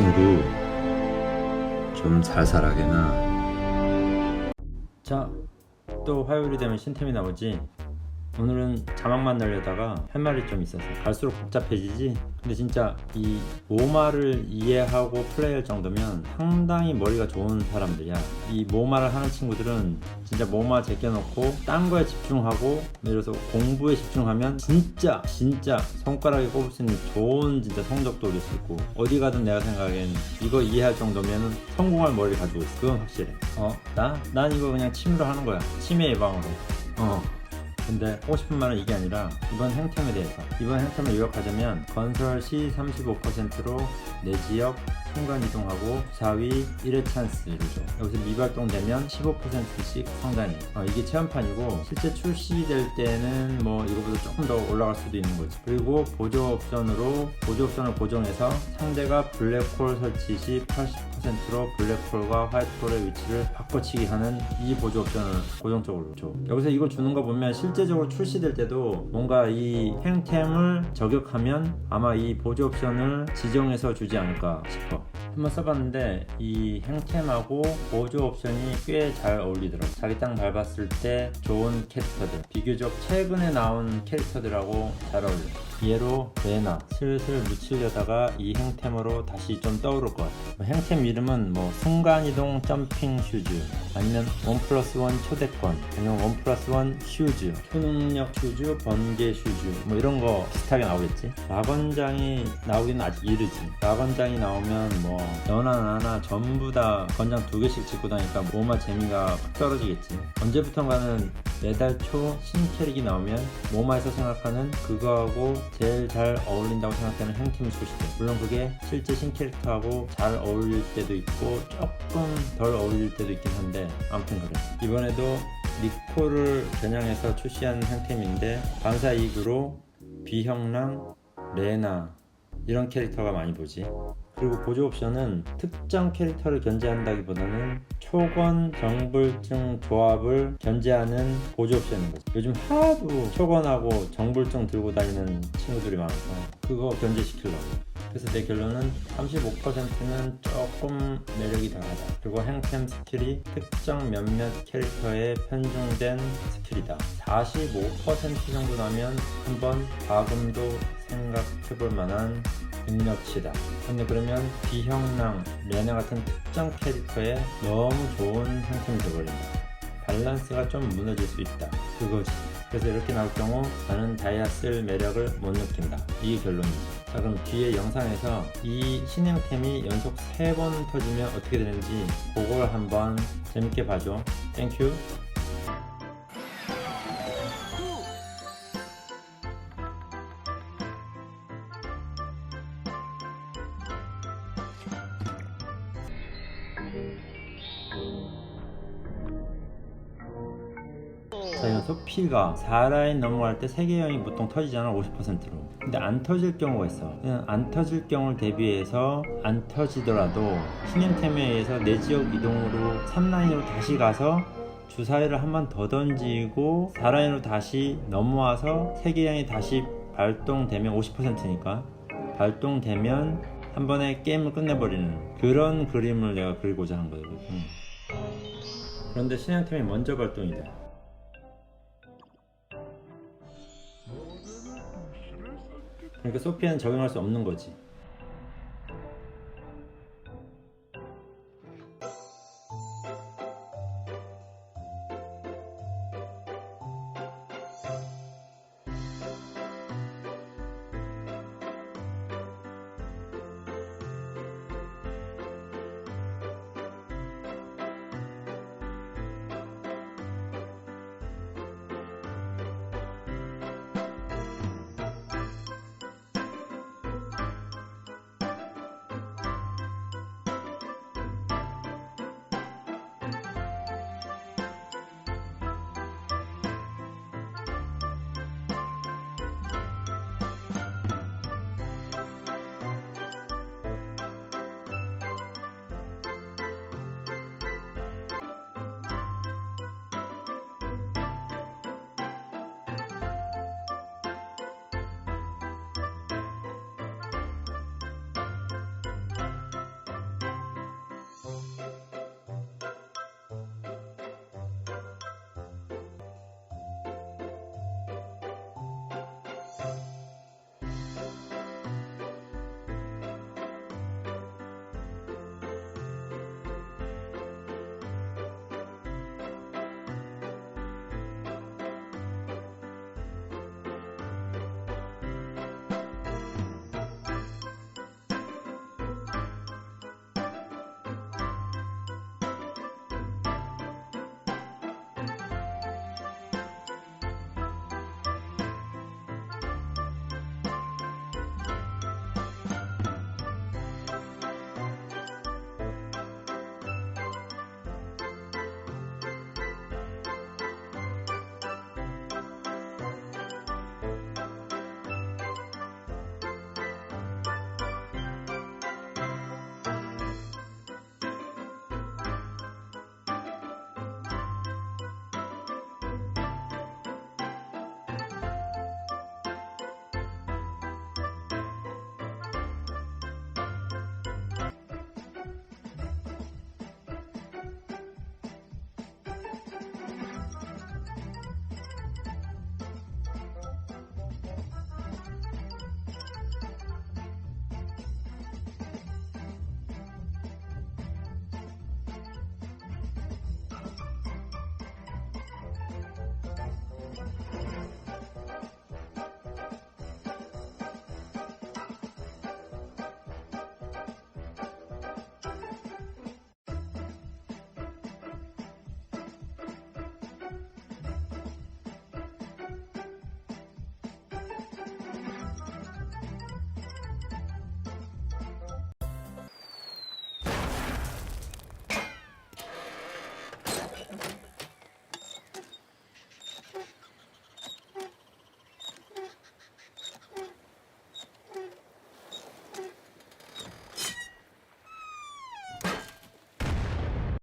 친구 좀 살살하게나 자, 또 화요일이 되면 신템이 나오지. 오늘은 자막만 날려다가 할 말이 좀 있어서 갈수록 복잡해지지. 근데 진짜 이 모마를 이해하고 플레이할 정도면 상당히 머리가 좋은 사람들이야. 이 모마를 하는 친구들은 진짜 모마 제껴놓고 딴 거에 집중하고 예를 들어서 공부에 집중하면 진짜 진짜 손가락에 꼽을 수 있는 좋은 진짜 성적도 올릴 수 있고 어디 가든 내가 생각엔 이거 이해할 정도면 성공할 머리를 가지고 있어. 그건 확실해. 어, 나? 난 이거 그냥 취미로 하는 거야. 치매 예방으로. 어. 근데 하고 싶은 말은 이게 아니라 이번 행템에 대해서. 이번 행템을 요약하자면 건설 시 35%로 내 지역 순간 이동하고 4위 1회 찬스를 줘 여기서 미발동되면 15%씩 성장해 어, 이게 체험판이고 실제 출시될 때는 뭐 이거보다 조금 더 올라갈 수도 있는 거지. 그리고 보조 옵션으로 보조 옵션을 고정해서 상대가 블랙홀 설치 시 80% 로 블랙홀과 화이트홀의 위치를 바꿔치기 하는 이 보조 옵션을 고정적으로 줘. 여기서 이걸 주는 거 보면 실제적으로 출시될 때도 뭔가 이 행템을 저격하면 아마 이 보조 옵션을 지정해서 주지 않을까 싶어. 한번 써봤는데 이 행템하고 보조 옵션이 꽤 잘 어울리더라고. 자기 땅 밟았을 때 좋은 캐릭터들. 비교적 최근에 나온 캐릭터들하고 잘 어울려. 얘로 레나 슬슬 묻히려다가 이 행템으로 다시 좀 떠오를 것 같아. 뭐 행템 이름은 뭐 순간이동 점핑 슈즈 아니면 원 플러스 원 초대권 아니면 원 플러스 원 슈즈 초능력 슈즈 번개 슈즈 뭐 이런 거 비슷하게 나오겠지. 라건장이 나오기는 아직 이르지. 라건장이 나오면 뭐 너나 나나 전부 다 건장 두 개씩 짓고 다니까 뭐마 재미가 확 떨어지겠지. 언제부턴가는 매달 초 신캐릭이 나오면 모마에서 생각하는 그거하고 제일 잘 어울린다고 생각되는 행팀이 소식돼. 물론 그게 실제 신캐릭터하고 잘 어울릴 때도 있고 조금 덜 어울릴 때도 있긴 한데 아무튼 그래. 이번에도 니코를 겨냥해서 출시한 행템인데 반사 이익으로 비형랑, 레나 이런 캐릭터가 많이 보지. 그리고 보조 옵션은 특정 캐릭터를 견제한다기보다는 초권 정불증 조합을 견제하는 보조 거지. 요즘 하도 초권하고 정불증 들고 다니는 친구들이 많아서 그거 견제시키려고. 그래서 내 결론은 35%는 조금 매력이 덜하다. 그리고 행템 스킬이 특정 몇몇 캐릭터에 편중된 스킬이다. 45% 정도 나면 한번 과금도 생각해볼 만한 능력치다. 근데 그러면 비형랑, 레나 같은 특정 캐릭터에 너무 좋은 행템이 되어버린다. 밸런스가 좀 무너질 수 있다. 그거지. 그래서 이렇게 나올 경우 나는 다이아 쓸 매력을 못 느낀다. 이게 결론이지. 자 그럼 뒤에 영상에서 이 신형템이 연속 3번 터지면 어떻게 되는지 그걸 한번 재밌게 봐줘. 땡큐. 자, 이건 소피가 4라인 넘어갈 때 3개형이 보통 터지잖아, 50%로. 근데 안 터질 경우가 있어. 안 터질 경우를 대비해서 안 터지더라도 신형템에 의해서 내 지역 이동으로 3라인으로 다시 가서 주사위를 한 번 더 던지고 4라인으로 다시 넘어와서 3개형이 다시 발동되면 50%니까 발동되면 한 번에 게임을 끝내버리는 그런 그림을 내가 그리고자 한 거거든. 그런데 신형템이 먼저 발동이 돼. 그러니까 소피아는 적용할 수 없는 거지.